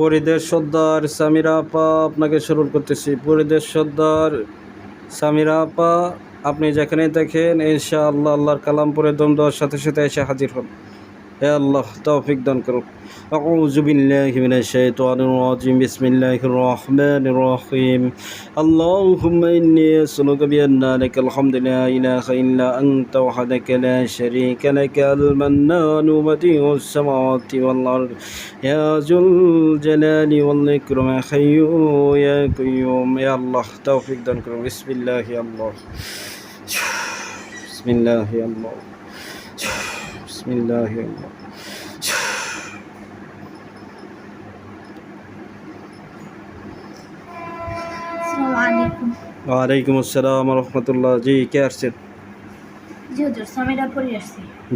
পরিদেশ সর্দার সামিরা আপা, আপনাকে স্মরণ করতেছি। পরিদেশ সর্দার সামিরা আপা, আপনি যেখানেই দেখেন ইনশাআল্লাহ আল্লাহর কালাম পরে দম দেওয়ার সাথে সাথে এসে হাজির হন। يا الله توفيق دان أعوذ بالله من الشيطان الرجيم. بسم الله الرحمن الرحيم. اللهم إني أسألك بأن لك الحمد لا إله إلا أنت وحدك لا شريك لك. المنان بديع السماوات والأرض. يا ذو الجلال والإكرام يا حي يا قيوم. يا الله توفيق دان بسم الله يا الله. بسم الله يا الله. বিসমিল্লাহ ওয়ালাইকুম আসসালাম রহমতুল্লাহ। জি কে আসছেন?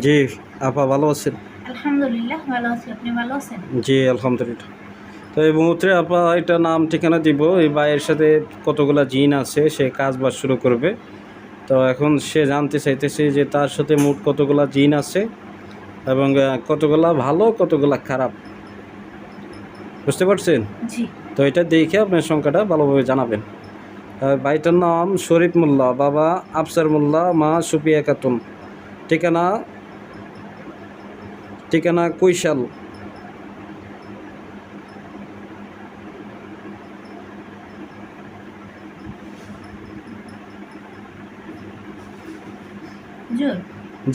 জি আপা ভালো আছেন? আলহামদুলিল্লাহ ভালো আছি। আপনি ভালো আছেন? জি আলহামদুলিল্লাহ। তো এই মুহূর্তে আপা এটা নাম ঠিকানা দিব। এই ভাইয়ের সাথে কতগুলা জিন আছে সে কাজ বাজ শুরু করবে। তো এখন সে জানতে চাইতেছে যে তার সাথে মোট কতগুলা জিন আছে। এবং কতগুলা ভালো কতগুলা খারাপ। বুঝতে পারছেন? তো এটা দেখে আপনার সংখ্যাটা ভালোভাবে জানাবেন। ভাইটার নাম শরীফ মোল্লা বাবা আফসার মোল্লা মা সুপিয়া খাতুন। ঠিকানা ঠিকানা কৈশাল।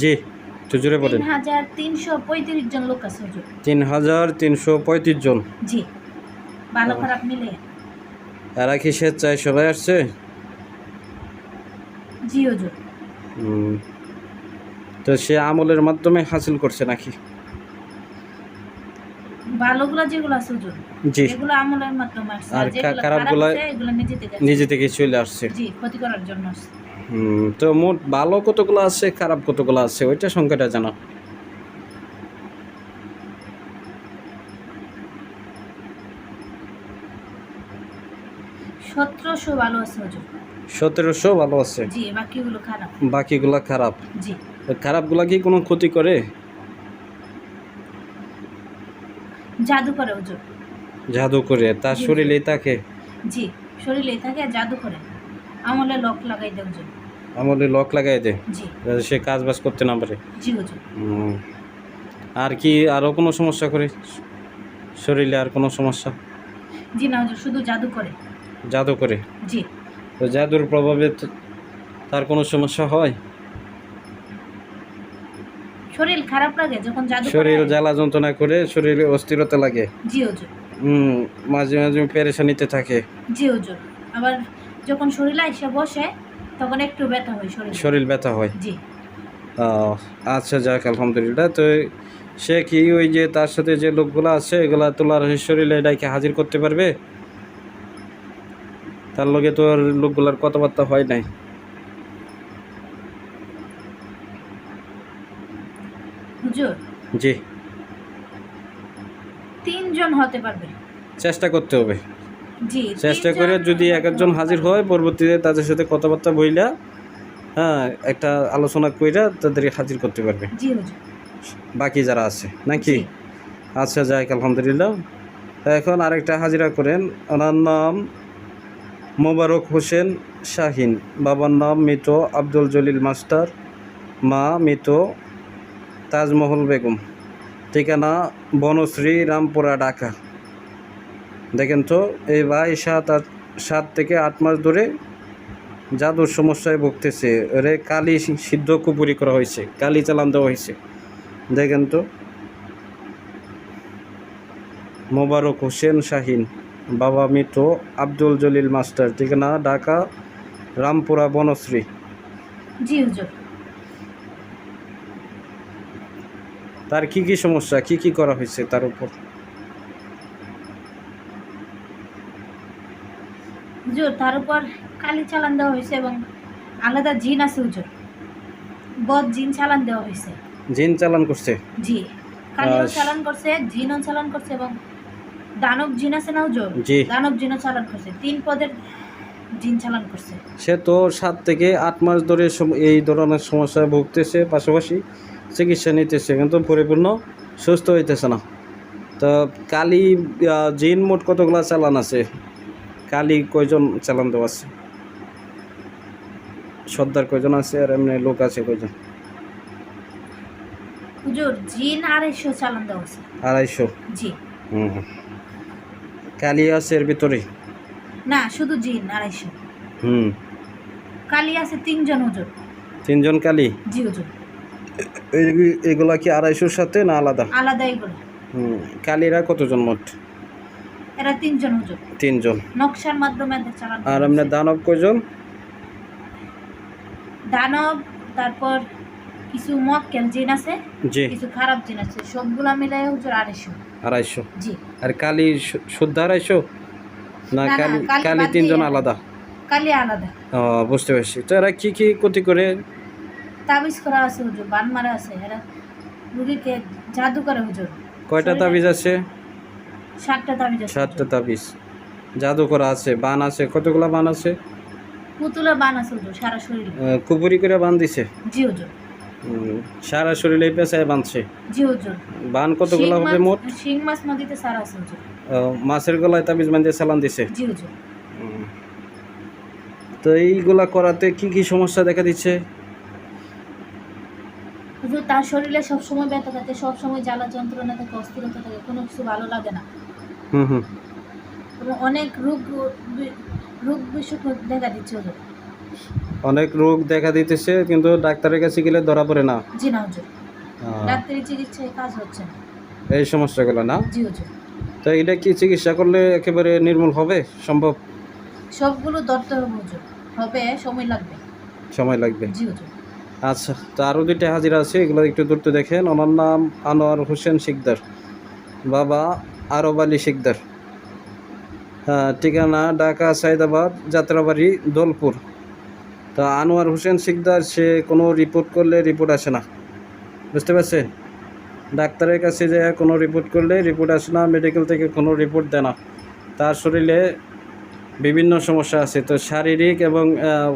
জি। জোরে বলেন। তিন হাজার তিনশো পঁয়ত্রিশ জন লোক আছে হুজুর। তিন হাজার তিনশো পঁয়ত্রিশ জন। জি। ভালো খারাপ মিলে। এরা কি স্বেচ্ছায় সবাই আসছে? জি হুজুর। তো সে আমলের মাধ্যমে হাসিল করছে নাকি? ভালোগুলো যেগুলো আছে হুজুর জি। এগুলো আমলের মাধ্যমে আর খারাপগুলা- এগুলো নিজে থেকে নিজে থেকে চলে আসছে। জি ক্ষতি করার জন্য আসছে। তো মোট ভালো কতগুলো আছে খারাপ কতগুলো আছে? ওইটা সংখ্যাটা জানা সতেরোশো ভালো আছে সতেরোশো ভালো আছে? জি বাকিগুলো খারাপ। বাকিগুলা খারাপ? জি। খারাপগুলা কি কোনো ক্ষতি করে? জাদু করে হুজুর। জাদু করে তার। শরীরেই তাকে জি শরীরে থাকে জাদু করে। আমলে লক লাগাই দেয় হুজুর আমলে লক লাগাই দেয় জি। যাতে সে কাজ বাজ করতে না পারে? জি হুজুর। আর কি আরও কোনো সমস্যা করে? শরীরে আর কোনো সমস্যা? জি না হুজুর শুধু জাদু করে। জাদু করে? জি। তো জাদুর প্রভাবে তার কোনো সমস্যা হয়? শরীর খারাপ লাগে যখন জাদু শরীর জ্বালা যন্ত্রণা করে শরীরে অস্থিরতা লাগে? জি হুজুর। হুম মাঝে মাঝে পেরেশানিতে থাকে। জি হুজুর। আবার যখন শরীরে এসে বসে তখন একটু ব্যথা হয় শরীর। শরীর ব্যথা হয়? জি। আচ্ছা যাক আলহামদুলিল্লাহ। তো সে কি ওই যে তার সাথে যে লোকগুলো আছে এগুলা তোলার শরীরে এটাকে হাজির করতে পারবে? তার লগে তো আর লোকগুলার কথাবার্তা হয় নাই। হুজুর? জি। তিনজন হতে পারবে। চেষ্টা করতে হবে। চেষ্টা করে যদি এক একজন হাজির হয় পরবর্তীতে তাদের সাথে কথাবার্তা বইলা হ্যাঁ একটা আলোচনা কইরা তাদেরকে হাজির করতে পারবে। বাকি যারা আছে নাকি? আচ্ছা যাক আলহামদুলিল্লাহ। তা এখন আরেকটা হাজিরা করেন ওনার নাম মোবারক হোসেন শাহিন। বাবার নাম মৃত আব্দুল জলিল মাস্টার মা মৃত তাজমহল বেগম। ঠিকানা বনশ্রী রামপুরা ঢাকা। দেখেন তো এই ভাই সাত আট সাত থেকে আট মাস ধরে জাদুর সমস্যায় ভুগতেছে। রে কালি সিদ্ধ কুপুরি করা হয়েছে কালি চালান দেওয়া হয়েছে। দেখেন তো। মোবারক হোসেন শাহিন বাবা মৃত আব্দুল জলিল মাস্টার ঠিকানা ঢাকা রামপুরা বনশ্রী। তার কি কি সমস্যা কি কি করা হয়েছে তার উপর? হুজুর তার উপর কালি চালান দেওয়া হয়েছে এবং আলাদা জিন আছে হুজুর বদ জিন চালান দেওয়া হয়েছে। জিন চালান করছে? জি। কালিও চালান করছে জিনও চালান করছে এবং দানব জিন আছে না হুজুর জি। দানব জিনও চালান করছে। তিন পদের জিন চালান করছে। সে তো সাত থেকে আট মাস ধরে এই ধরনের সমস্যায় ভুগতেছে পাশাপাশি চিকিৎসা নিতেছে কিন্তু পরিপূর্ণ সুস্থ হইতেছে না। তো কালি জিন মোট কতগুলা চালান আছে? কালি কয়জন চালান দেওয়া আছে? সর্দার কয়জন আছে আর এমনি লোক আছে কয়জন? হুজুর জিন আড়াইশো চালান দেওয়া আছে। আড়াইশো? জি। হুম হুম। কালি আছে এর ভিতরে না শুধু জিন আড়াইশো। হুম। কালি আছে তিনজন হুজুর। তিনজন কালি? জি হুজুর। এগুলা কি আড়াইশোর সাথে না আলাদা? আলাদা এগুলো হুম কালিরা কতজন মোট? এরা তিনজন হুজুর তিনজন। নকশার মাধ্যমে এদের চালান আর হয়েছে। দানব কয়জন? দানব তারপর কিছু মক্কেল জিন আছে জি। কিছু খারাপ জিন আছে সবগুলা মিলাই হুজুর আড়াইশো। আড়াইশো? জি। আর কালি শুদ্ধ আড়াইশো? না কালি কালি তিনজন আলাদা? কালি আলাদা। ও বুঝতে পারছি। তো এরা কি কি ক্ষতি করে? তাবিজ করা আছে হুজুর বান মারা আছে এরা রুগীকে জাদু করে হুজুর কয়টা তাবিজ আছে? ষাটটা তাবিজ আছে। সাতটা তাবিজ। জাদু করা আছে বান আছে কতগুলা বান আছে? পুতুলা বান আছে হুজুর সারা শরীরে। কুপুরি করে বান দিছে? জি হুজুর। সারা শরীরে পেঁচায় বাঁধছে? জি হুজুর। বান কতগুলা হবে মোট? শিং মাছ নদীতে সারা আছে হুজুর। মাছের গলায় তাবিজ বান্ধে চালান দিছে? জি হুজুর। তো এইগুলা করাতে কি কি সমস্যা দেখা দিচ্ছে? হুজুর তার শরীরে সবসময় ব্যথা থাকে সবসময় জ্বালা যন্ত্রণা থাকে অস্থিরতা থাকে কোনো কিছু ভালো লাগে না। অনেক রোগ রোগ বিসুখ দেখা দিচ্ছে অনেক রোগ দেখা দিতেছে কিন্তু ডাক্তারের কাছে গেলে ধরা পড়ে না। জি না হুজুর। ডাক্তারি চিকিৎসায় কাজ হচ্ছে না। এই সমস্যাগুলো না? জি হুজুর। তো এটা কি চিকিৎসা করলে একেবারে নির্মূল হবে? সম্ভব? সবগুলো ধরতে হবে হুজুর। হবে সময় লাগবে। সময় লাগবে। জি হুজুর। আচ্ছা তো আরও দুইটা হাজিরা আছে এগুলো একটু দূরতে দেখেন। ওনার নাম আনোয়ার হোসেন শিকদার। বাবা আরব আলী শিকদার। হ্যাঁ ঠিকানা ঢাকা, সাইদাবাদ, যাত্রাবাড়ি, দোলপুর। তা আনোয়ার হোসেন শিকদার, সে কোনো রিপোর্ট করলে রিপোর্ট আসে না। বুঝতে পারছেন? ডাক্তারের কাছে যে কোনো রিপোর্ট করলে রিপোর্ট আসে না মেডিকেল থেকে কোনো রিপোর্ট দেয় না। তার শরীরে বিভিন্ন সমস্যা আছে। তো শারীরিক এবং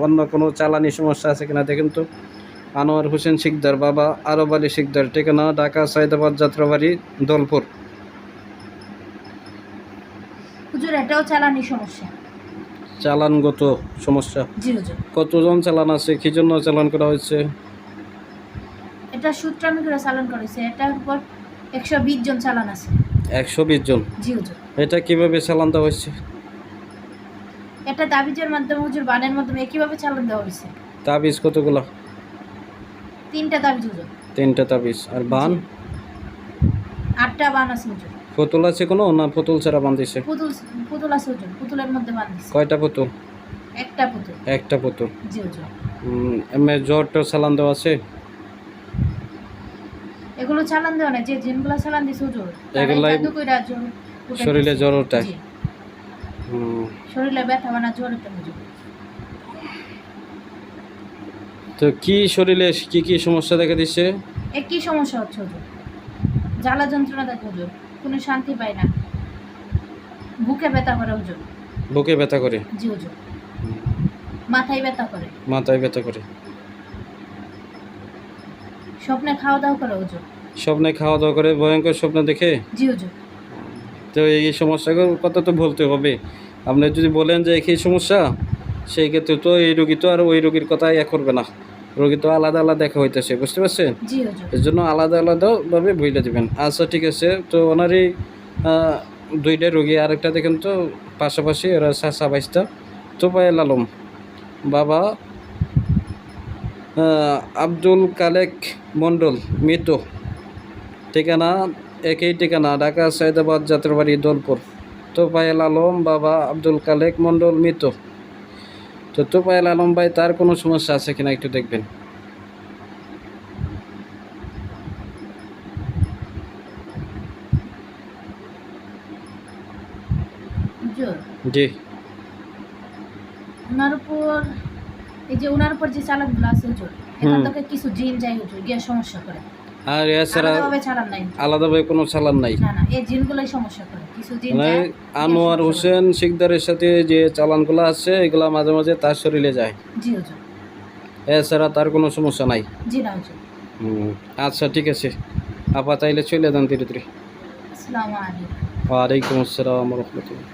অন্য কোনো চালানি সমস্যা আছে কিনা দেখেন তো। আনোয়ার হোসেন শিকদার, বাবা আরব আলী শিকদার। ঠিকানা ঢাকা, সাইদাবাদ, যাত্রাবাড়ি, দোলপুর হুজুর এটাও চালানি সমস্যা। চালানগত সমস্যা। জি হুজুর। কতজন চালান আছে? কি জন্য চালান করা হয়েছে? এটা সূত্রামি করে চালান করেছে এটার উপর একশো বিশ জন চালান আছে। একশো বিশ জন? জি হুজুর। এটা কীভাবে চালান দেওয়া হয়েছে? এটা তাবিজের মাধ্যমে হুজুর বানের মাধ্যমে একইভাবে চালান দেওয়া হয়েছে? তাবিজ কতগুলো? তিনটা তাবিজ হুজুর। তিনটা তাবিজ। আর বান? আটটা বান আছে হুজুর। পুতুল আছে কোনো না পুতুল ছাড়া বান দিছে পুতুল পুতুল আছে হুজুর পুতুলের মধ্যে বান দিছে কয়টা পুতুল? একটা পুতুল। একটা পুতুল। জি উম, এমনি জ্বরটা চালান দেওয়া আছে? এগুলো চালান দেওয়া না যে জিনগুলো চালান দিছে তারাই এগুলাই শরীরে জ্বর ওঠায়? হুম, শরীরে ব্যথা বানা জ্বর উঠে হুজুর তো কি শরীরে কি কি সমস্যা দেখা দিচ্ছে একই সমস্যা হচ্ছে জ্বালা যন্ত্রণা দেখে কোনো শান্তি পায় না। বুকে ব্যথা করে হুজুর বুকে ব্যথা করে? জি হুজুর মাথায় ব্যথা করে। মাথায় ব্যথা করে। স্বপ্নে খাওয়া দাওয়া করে হুজুর স্বপ্নে খাওয়া দাওয়া করে ভয়ঙ্কর স্বপ্ন দেখে? জি হুজুর তো এই সমস্যাগুলোর কথা তো বলতে হবে। আপনি যদি বলেন যে একই সমস্যা সেই ক্ষেত্রে তো এই রোগী তো আর ওই রোগীর কথা ইয়ে করবে না। রোগী তো আলাদা আলাদা দেখা হইতেছে বুঝতে পারছেন? এর জন্য আলাদা আলাদাভাবে বইটা দিবেন। আচ্ছা ঠিক আছে তো ওনারই দুইটা রোগী আরেকটা দেখেন তো পাশাপাশি ওরা চাষা বাইশটা তোপায়েল আলম বাবা আব্দুল কালেক মণ্ডল মৃত। ঠিকানা একই ঠিকানা ঢাকা সৈয়দাবাদ যাত্রাবাড়ি দোলপুর। তোপায়েল আলম বাবা আব্দুল কালেক মণ্ডল মৃত। তো তোপায়েল আলম ভাই তার কোনো সমস্যা আছে কিনা একটু দেখবেন। জি। ওনার উপর এই যে ওনার উপর যে চালানগুলো আছে হুজুর এখান। থেকে কিছু জিন যায় হুজুর গিয়ে সমস্যা করে। আর এছাড়া আলাদাভাবে কোনো চালান নাই। না না এই জিনগুলোই সমস্যা করে। কিছু জিন মানে আনোয়ার হোসেন শিকদারের সাথে যে চালানগুলো আছে এগুলা মাঝে মাঝে তার শরীরে যায়। এছাড়া তার কোনো সমস্যা নাই। জি না হুজুর। হুম, আচ্ছা ঠিক আছে। আপা তাইলে চলে যান ধীরে ধীরে। আসসালামু আলাইকুম। ওয়ালাইকুম আসসালাম রহমতুল্লাহ।